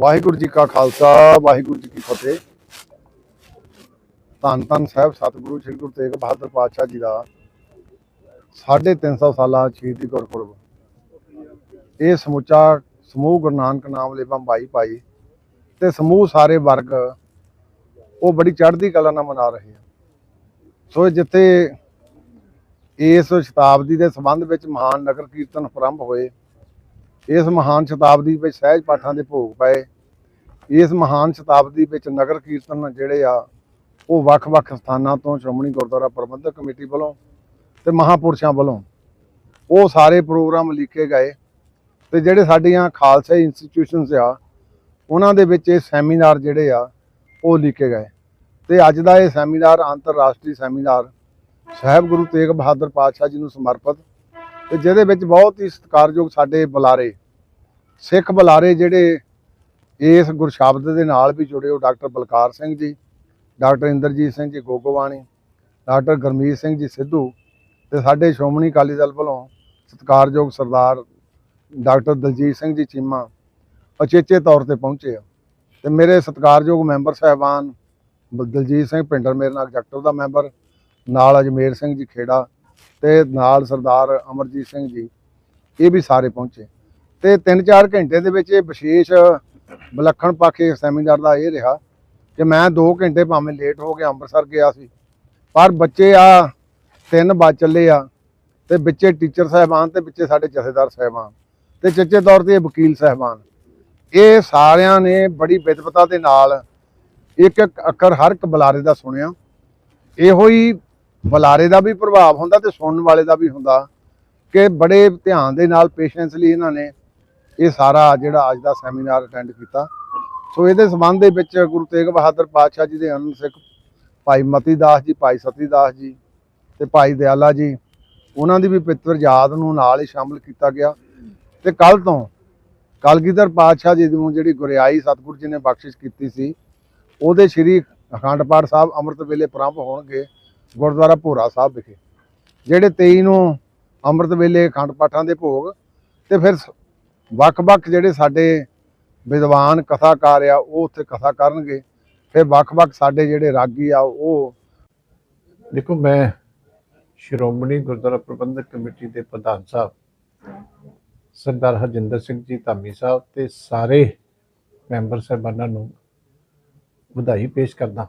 ਵਾਹਿਗੁਰੂ ਜੀ ਕਾ ਖਾਲਸਾ, ਵਾਹਿਗੁਰੂ ਜੀ ਕੀ ਫਤਿਹ। ਧੰਨ ਧੰਨ ਸਾਹਿਬ, ਸਤਿਗੁਰੂ ਸ੍ਰੀ ਗੁਰੂ ਤੇਗ ਬਹਾਦਰ ਪਾਤਸ਼ਾਹ ਜੀ ਦਾ 350 ਸਾਲਾ ਸ਼ਹੀਦੀ ਗੁਰਪੁਰਬ। ਇਹ ਸਮੁੱਚਾ ਸਮੂਹ ਗੁਰੂ ਨਾਨਕ ਨਾਮ ਲੇਵਾ ਭਾਈ ਭਾਈ ਤੇ ਸਮੂਹ ਸਾਰੇ ਵਰਗ ਉਹ ਬੜੀ ਚੜ੍ਹਦੀ ਕਲਾ ਨਾਲ ਮਨਾ ਰਹੇ ਆ। ਸੋ ਜਿੱਥੇ ਇਸ ਸ਼ਤਾਬਦੀ ਦੇ ਸੰਬੰਧ ਵਿੱਚ ਮਹਾਨ ਨਗਰ ਕੀਰਤਨ ਆਰੰਭ ਹੋਏ ਇਸ ਮਹਾਨ ਸ਼ਤਾਬਦੀ ਵਿੱਚ ਸਹਿਜ ਪਾਠਾਂ ਦੇ ਭੋਗ ਪਏ। ਇਸ ਮਹਾਨ ਸ਼ਤਾਬਦੀ ਵਿੱਚ ਨਗਰ ਕੀਰਤਨ ਜਿਹੜੇ ਆ, ਉਹ ਵੱਖ-ਵੱਖ ਸਥਾਨਾਂ ਤੋਂ ਸ਼੍ਰੋਮਣੀ ਗੁਰਦੁਆਰਾ ਪ੍ਰਬੰਧਕ ਕਮੇਟੀ ਵੱਲੋਂ ਤੇ ਮਹਾਪੁਰਸ਼ਾਂ ਵੱਲੋਂ ਉਹ ਸਾਰੇ ਪ੍ਰੋਗਰਾਮ ਲਿਖੇ ਗਏ ਤੇ ਜਿਹੜੇ ਸਾਡੀਆਂ ਖਾਲਸਾ ਇੰਸਟੀਟਿਊਸ਼ਨਸ ਆ, ਉਹਨਾਂ ਦੇ ਵਿੱਚ ਇਹ ਸੈਮੀਨਾਰ ਜਿਹੜੇ ਆ, ਉਹ ਲਿਖੇ ਗਏ। ਤੇ ਅੱਜ ਦਾ ਇਹ ਸੈਮੀਨਾਰ ਅੰਤਰਰਾਸ਼ਟਰੀ ਸੈਮੀਨਾਰ ਸਾਹਿਬ ਗੁਰੂ ਤੇਗ ਬਹਾਦਰ ਪਾਤਸ਼ਾਹ ਜੀ ਨੂੰ ਸਮਰਪਿਤ ਤੇ ਜਿਹਦੇ ਵਿੱਚ ਬਹੁਤ ਹੀ ਸਤਿਕਾਰਯੋਗ ਸਾਡੇ ਬੁਲਾਰੇ, ਸਿੱਖ ਬੁਲਾਰੇ ਜਿਹੜੇ ਇਸ ਗੁਰਸ਼ਬਦ ਦੇ ਨਾਲ ਵੀ ਜੁੜੇ ਹੋ, doctor Balkar Singh ji, doctor Inderjit Singh ji ਗੋਗੋਵਾਣੀ, doctor Gurmeet Singh ji Sidhu ਤੇ ਸਾਡੇ ਸ਼੍ਰੋਮਣੀ ਅਕਾਲੀ ਦਲ ਵੱਲੋਂ ਸਤਿਕਾਰਯੋਗ ਸਰਦਾਰ ਡਾਕਟਰ ਦਲਜੀਤ ਸਿੰਘ ਜੀ ਚੀਮਾ ਅਚੇਚੇ ਤੌਰ ਤੇ ਪਹੁੰਚੇ ਆ। ਤੇ ਮੇਰੇ ਸਤਿਕਾਰਯੋਗ ਮੈਂਬਰ ਸਾਹਿਬਾਨ ਬ- ਦਲਜੀਤ ਸਿੰਘ ਪਿੰਡਰ ਮੇਰੇ ਨਾਲ ਐਗਜ਼ੈਕਟਿਵ ਦਾ ਮੈਂਬਰ, ਨਾਲ ਅਜਮੇਰ ਸਿੰਘ ਜੀ ਖੇੜਾ ਤੇ ਨਾਲ ਸਰਦਾਰ ਅਮਰਜੀਤ ਸਿੰਘ ਜੀ, ਇਹ ਵੀ ਸਾਰੇ ਪਹੁੰਚੇ। ਤੇ 3-4 ਘੰਟੇ ਦੇ ਵਿੱਚ ਇਹ ਵਿਸ਼ੇਸ਼ ਵਿਲੱਖਣ ਪੱਖ ਸੈਮੀਨਾਰ ਦਾ ਇਹ ਰਿਹਾ ਕਿ ਮੈਂ 2 ਘੰਟੇ ਭਾਵੇਂ ਲੇਟ ਹੋ ਕੇ ਅੰਮ੍ਰਿਤਸਰ ਗਿਆ ਸੀ, ਪਰ ਬੱਚੇ ਆ, ਤਿੰਨ ਵੱਜ ਚੱਲੇ ਆ, ਤੇ ਵਿੱਚੇ ਟੀਚਰ ਸਾਹਿਬਾਨ ਤੇ ਵਿੱਚੇ ਸਾਡੇ ਜਥੇਦਾਰ ਸਾਹਿਬਾਨ, ਤੇ ਚੱਚੇ ਤੌਰ ਤੇ ਇਹ ਵਕੀਲ ਸਾਹਿਬਾਨ। ਇਹ ਸਾਰਿਆਂ ਨੇ ਬੜੀ ਵਿਦਵਤਾ ਦੇ ਨਾਲ ਇੱਕ ਇੱਕ ਅੱਖਰ ਹਰ ਇੱਕ ਬੁਲਾਰੇ ਦਾ ਸੁਣਿਆ। ਇਹੋ ਹੀ ਬੁਲਾਰੇ ਦਾ ਵੀ ਪ੍ਰਭਾਵ ਹੁੰਦਾ ਤੇ ਸੁਣਨ ਵਾਲੇ ਦਾ ਵੀ ਹੁੰਦਾ ਕਿ ਬੜੇ ਧਿਆਨ ਦੇ ਨਾਲ ਪੇਸ਼ੈਂਸਲੀ ਇਹਨਾਂ ਨੇ ਇਹ ਸਾਰਾ ਜਿਹੜਾ ਅੱਜ ਦਾ ਸੈਮੀਨਾਰ ਅਟੈਂਡ ਕੀਤਾ। ਸੋ ਇਹਦੇ ਸੰਬੰਧ ਦੇ ਵਿੱਚ ਗੁਰੂ ਤੇਗ ਬਹਾਦਰ ਪਾਤਸ਼ਾਹ ਜੀ ਦੇ ਅਨੰਦ ਸਿੱਖ ਭਾਈ ਮਤੀ ਦਾਸ ਜੀ, ਭਾਈ ਸਤੀ ਦਾਸ ਜੀ ਤੇ ਭਾਈ ਦਿਆਲਾ ਜੀ, ਉਹਨਾਂ ਦੀ ਵੀ ਪਿੱਤਰ ਯਾਦ ਨੂੰ ਨਾਲ ਹੀ ਸ਼ਾਮਲ ਕੀਤਾ ਗਿਆ। ਤੇ ਕੱਲ ਤੋਂ ਕਲਗੀਧਰ ਪਾਤਸ਼ਾਹ ਜੀ ਨੂੰ ਜਿਹੜੀ ਗੁਰਿਆਈ ਸਤਿਗੁਰੂ ਜੀ ਨੇ ਬਖਸ਼ਿਸ਼ ਕੀਤੀ ਸੀ, ਉਹਦੇ ਸ੍ਰੀ ਅਖੰਡ ਪਾਠ ਸਾਹਿਬ ਅੰਮ੍ਰਿਤ ਵੇਲੇ ਪ੍ਰੰਭ ਹੋਣਗੇ। ਗੁਰਦੁਆਰਾ ਭੋਰਾ ਸਾਹਿਬ ਵਿਖੇ, ਜਿਹੜੇ 23 ਨੂੰ ਅੰਮ੍ਰਿਤ ਵੇਲੇ ਅਖੰਡ ਪਾਠਾਂ ਦੇ ਭੋਗ ਤੇ ਫਿਰ ਸ- ਵੱਖ-ਵੱਖ ਜਿਹੜੇ ਸਾਡੇ ਵਿਦਵਾਨ ਕਥਾਕਾਰ ਆ, ਉਹ ਉੱਥੇ ਕਥਾ ਕਰਨਗੇ। ਫਿਰ ਵੱਖ-ਵੱਖ ਸਾਡੇ ਜਿਹੜੇ ਰਾਗੀ ਆ, ਉਹ ਦੇਖੋ, ਮੈਂ ਸ਼੍ਰੋਮਣੀ ਗੁਰਦੁਆਰਾ ਪ੍ਰਬੰਧਕ ਕਮੇਟੀ ਦੇ ਪ੍ਰਧਾਨ ਸਾਹਿਬ, ਸਰਦਾਰ ਹਰਜਿੰਦਰ ਸਿੰਘ ਜੀ ਧਾਮੀ ਸਾਹਿਬ ਤੇ ਸਾਰੇ ਮੈਂਬਰ ਸਾਹਿਬਾਨਾਂ ਨੂੰ ਵਧਾਈ ਪੇਸ਼ ਕਰਦਾ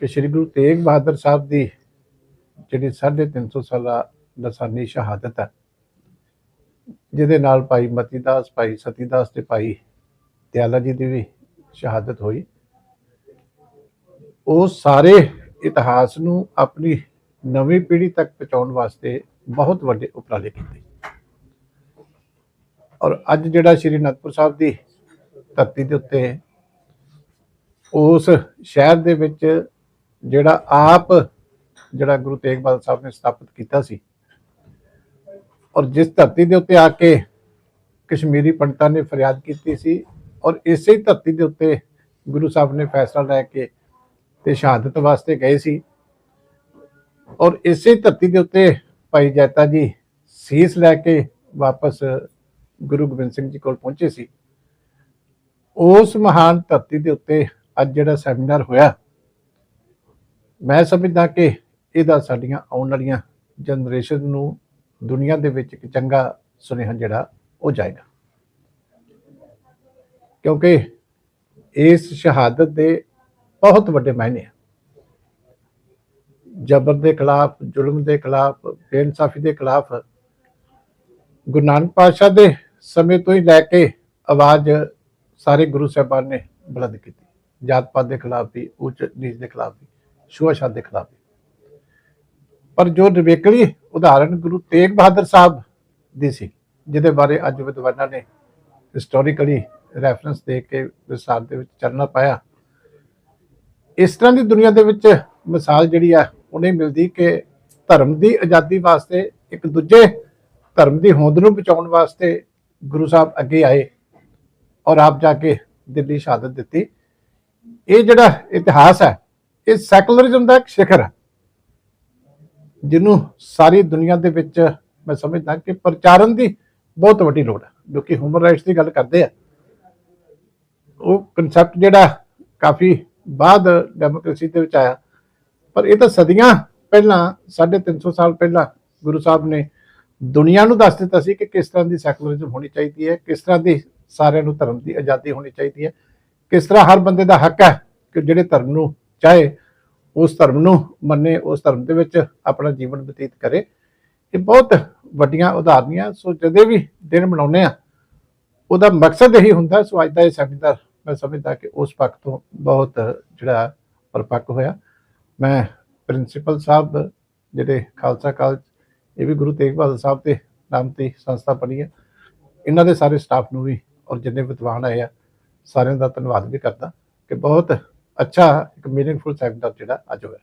ਕਿ ਸ੍ਰੀ ਗੁਰੂ ਤੇਗ ਬਹਾਦਰ ਸਾਹਿਬ ਦੀ ਜਿਹੜੀ 350 ਸਾਲਾ ਲਸਾਨੀ ਸ਼ਹਾਦਤ ਹੈ, ਜਿਹਦੇ ਨਾਲ ਭਾਈ ਮਤੀਦਾਸ, ਭਾਈ ਸਤੀਦਾਸ ਤੇ ਭਾਈ ਦਿਆਲਾ ਜੀ ਦੀ ਵੀ ਸ਼ਹਾਦਤ ਹੋਈ। ਉਹ ਸਾਰੇ ਇਤਿਹਾਸ ਨੂੰ ਆਪਣੀ ਨਵੀਂ ਪੀੜ੍ਹੀ ਤੱਕ ਪਹੁੰਚਾਉਣ ਵਾਸਤੇ ਬਹੁਤ ਵੱਡੇ ਉਪਰਾਲੇ ਕੀਤੇ। ਔਰ ਅੱਜ ਜਿਹੜਾ ਸ਼੍ਰੀ ਅਨੰਦਪੁਰ ਸਾਹਿਬ ਦੀ ਧਰਤੀ ਦੇ ਉੱਤੇ ਉਸ ਸ਼ਹਿਰ ਦੇ ਵਿੱਚ ਜਿਹੜਾ ਆਪ ਜਿਹੜਾ ਗੁਰੂ ਤੇਗ ਬਹਾਦਰ ਸਾਹਿਬ ਨੇ ਸਥਾਪਿਤ ਕੀਤਾ ਸੀ। ਔਰ ਜਿਸ ਧਰਤੀ ਦੇ ਉੱਤੇ ਆ ਕੇ ਕਸ਼ਮੀਰੀ ਪੰਡਤਾਂ ਨੇ ਫਰਿਆਦ ਕੀਤੀ ਸੀ ਔਰ ਇਸੇ ਧਰਤੀ ਦੇ ਉੱਤੇ ਗੁਰੂ ਸਾਹਿਬ ਨੇ ਫੈਸਲਾ ਲੈ ਕੇ ਤੇ ਸ਼ਹਾਦਤ ਵਾਸਤੇ ਗਏ ਸੀ। ਔਰ ਇਸੇ ਧਰਤੀ ਦੇ ਉੱਤੇ ਭਾਈ ਜੈਤਾ ਜੀ ਸੀਸ ਲੈ ਕੇ ਵਾਪਸ ਗੁਰੂ ਗੋਬਿੰਦ ਸਿੰਘ ਜੀ ਕੋਲ ਪਹੁੰਚੇ ਸੀ। ਉਸ ਮਹਾਨ ਧਰਤੀ ਦੇ ਉੱਤੇ ਅੱਜ ਜਿਹੜਾ ਸੈਮੀਨਾਰ ਹੋਇਆ ਮੈਂ ਸਮਝਦਾ ਕਿ ਇਹਦਾ ਸਾਡੀਆਂ ਆਉਣ ਵਾਲੀਆਂ ਜਨਰੇਸ਼ਨ ਨੂੰ ਦੁਨੀਆ ਦੇ ਵਿੱਚ ਇੱਕ ਚੰਗਾ ਸੁਨੇਹਾ ਜਿਹੜਾ ਉਹ ਜਾਏਗਾ। ਕਿਉਂਕਿ ਇਸ ਸ਼ਹਾਦਤ ਦੇ ਬਹੁਤ ਵੱਡੇ ਮਾਇਨੇ ਆ। ਜਬਰ ਦੇ ਖਿਲਾਫ, ਜ਼ੁਲਮ ਦੇ ਖਿਲਾਫ, ਬੇਇਨਸਾਫੀ ਦੇ ਖਿਲਾਫ ਗੁਰੂ ਨਾਨਕ ਪਾਤਸ਼ਾਹ ਦੇ ਸਮੇਂ ਤੋਂ ਹੀ ਲੈ ਕੇ ਆਵਾਜ਼ ਸਾਰੇ ਗੁਰੂ ਸਾਹਿਬਾਨ ਨੇ ਬੁਲੰਦ ਕੀਤੀ। ਜਾਤ ਪਾਤ ਦੇ ਖਿਲਾਫ ਵੀ ਉੱਚ ਨੀਚ ਦੇ ਖਿਲਾਫ ਵੀ। ਛੂਆ-ਛਾਤ ਦੇ ਖਿਲਾਫ। ਪਰ ਜੋ ਨਿਵੇਕਲੀ ਉਦਾਹਰਣ ਗੁਰੂ ਤੇਗ ਬਹਾਦਰ ਸਾਹਿਬ ਦੀ ਸੀ, ਜਿਹਦੇ ਬਾਰੇ ਅੱਜ ਵਿਦਵਾਨਾਂ ਨੇ ਹਿਸਟੋਰੀਕਲੀ ਰੈਫਰੈਂਸ ਦੇ ਕੇ ਵਿਸਾਰ ਦੇ ਵਿੱਚ ਚੱਲਣਾ ਪਾਇਆ, ਇਸ ਤਰ੍ਹਾਂ ਦੀ ਦੁਨੀਆ ਦੇ ਵਿੱਚ ਮਿਸਾਲ ਜਿਹੜੀ ਆ, ਉਹ ਨਹੀਂ ਮਿਲਦੀ ਕਿ ਧਰਮ ਦੀ ਆਜ਼ਾਦੀ ਵਾਸਤੇ ਇੱਕ ਦੂਜੇ ਧਰਮ ਦੀ ਹੋਂਦ ਨੂੰ ਬਚਾਉਣ ਵਾਸਤੇ ਗੁਰੂ ਸਾਹਿਬ ਅੱਗੇ ਆਏ ਔਰ ਆਪ ਜਾ ਕੇ ਦਿੱਲੀ ਸ਼ਹਾਦਤ ਦਿੱਤੀ। ਇਹ ਜਿਹੜਾ ਇਤਿਹਾਸ ਹੈ ਇਹ ਸੈਕੂਲਰਿਜ਼ਮ ਦਾ ਇੱਕ ਸਿਖਰ ਹੈ, ਜਿਹਨੂੰ ਸਾਰੀ ਦੁਨੀਆ ਦੇ ਵਿੱਚ ਮੈਂ ਸਮਝਦਾ ਕਿ ਪ੍ਰਚਾਰਨ ਦੀ ਬਹੁਤ ਵੱਡੀ ਲੋੜ ਹੈ, ਜੋ ਕਿ ਹਿਊਮਨ ਰਾਈਟਸ ਦੀ ਗੱਲ ਕਰਦੇ ਆ। ਉਹ ਕਨਸੈਪਟ ਜਿਹੜਾ ਕਾਫੀ ਬਾਅਦ ਡੈਮੋਕ੍ਰੇਸੀ ਦੇ ਵਿੱਚ ਆਇਆ, ਪਰ ਇਹ ਤਾਂ ਸਦੀਆਂ ਪਹਿਲਾਂ 350 ਸਾਲ ਪਹਿਲਾਂ ਗੁਰੂ ਸਾਹਿਬ ਨੇ ਦੁਨੀਆ ਨੂੰ ਦੱਸ ਦਿੱਤਾ ਸੀ ਕਿ ਕਿਸ ਤਰ੍ਹਾਂ ਦੀ ਸੈਕੂਲਰਿਜ਼ਮ ਹੋਣੀ ਚਾਹੀਦੀ ਹੈ, ਕਿਸ ਤਰ੍ਹਾਂ ਦੀ ਸਾਰਿਆਂ ਨੂੰ ਧਰਮ ਦੀ ਆਜ਼ਾਦੀ ਹੋਣੀ ਚਾਹੀਦੀ ਹੈ, ਕਿਸ ਤਰ੍ਹਾਂ ਹਰ ਬੰਦੇ ਦਾ ਹੱਕ ਹੈ ਕਿ ਜਿਹੜੇ ਧਰਮ ਨੂੰ ਚਾਹੇ ਉਸ ਧਰਮ ਨੂੰ ਮੰਨੇ, ਉਸ ਧਰਮ ਦੇ ਵਿੱਚ ਆਪਣਾ ਜੀਵਨ ਬਤੀਤ ਕਰੇ। ਇਹ ਬਹੁਤ ਵੱਡੀਆਂ ਉਦਾਹਰਨੀਆਂ ਸੋ ਜਦੇ ਵੀ ਦਿਨ ਮਨਾਉਂਦੇ ਆ ਉਹਦਾ ਮਕਸਦ ਇਹੀ ਹੁੰਦਾ। ਸੋ ਅੱਜ ਦਾ ਇਹ ਸੈਮੀਨਾਰ ਮੈਂ ਸਮਝਦਾ ਕਿ ਉਸ ਪੱਖ ਤੋਂ ਬਹੁਤ ਜਿਹੜਾ ਪਰਪੱਕ ਹੋਇਆ। ਮੈਂ ਪ੍ਰਿੰਸੀਪਲ ਸਾਹਿਬ ਜਿਹੜੇ ਖਾਲਸਾ ਕਾਲਜ, ਇਹ ਵੀ ਗੁਰੂ ਤੇਗ ਬਹਾਦਰ ਸਾਹਿਬ ਦੇ ਨਾਮ ਤੇ ਸੰਸਥਾ ਬਣੀ ਹੈ। ਇਹਨਾਂ ਦੇ ਸਾਰੇ ਸਟਾਫ ਨੂੰ ਵੀ ਔਰ ਜਿੰਨੇ ਵਿਦਵਾਨ ਆਏ ਆ, ਸਾਰਿਆਂ ਦਾ ਧੰਨਵਾਦ ਵੀ ਕਰਦਾ ਕਿ ਬਹੁਤ ਅੱਛਾ ਇੱਕ ਮੀਨਿੰਗਫੁਲ ਸੈਮੀਨਾਰ ਜਿਹੜਾ ਅੱਜ ਹੋਇਆ।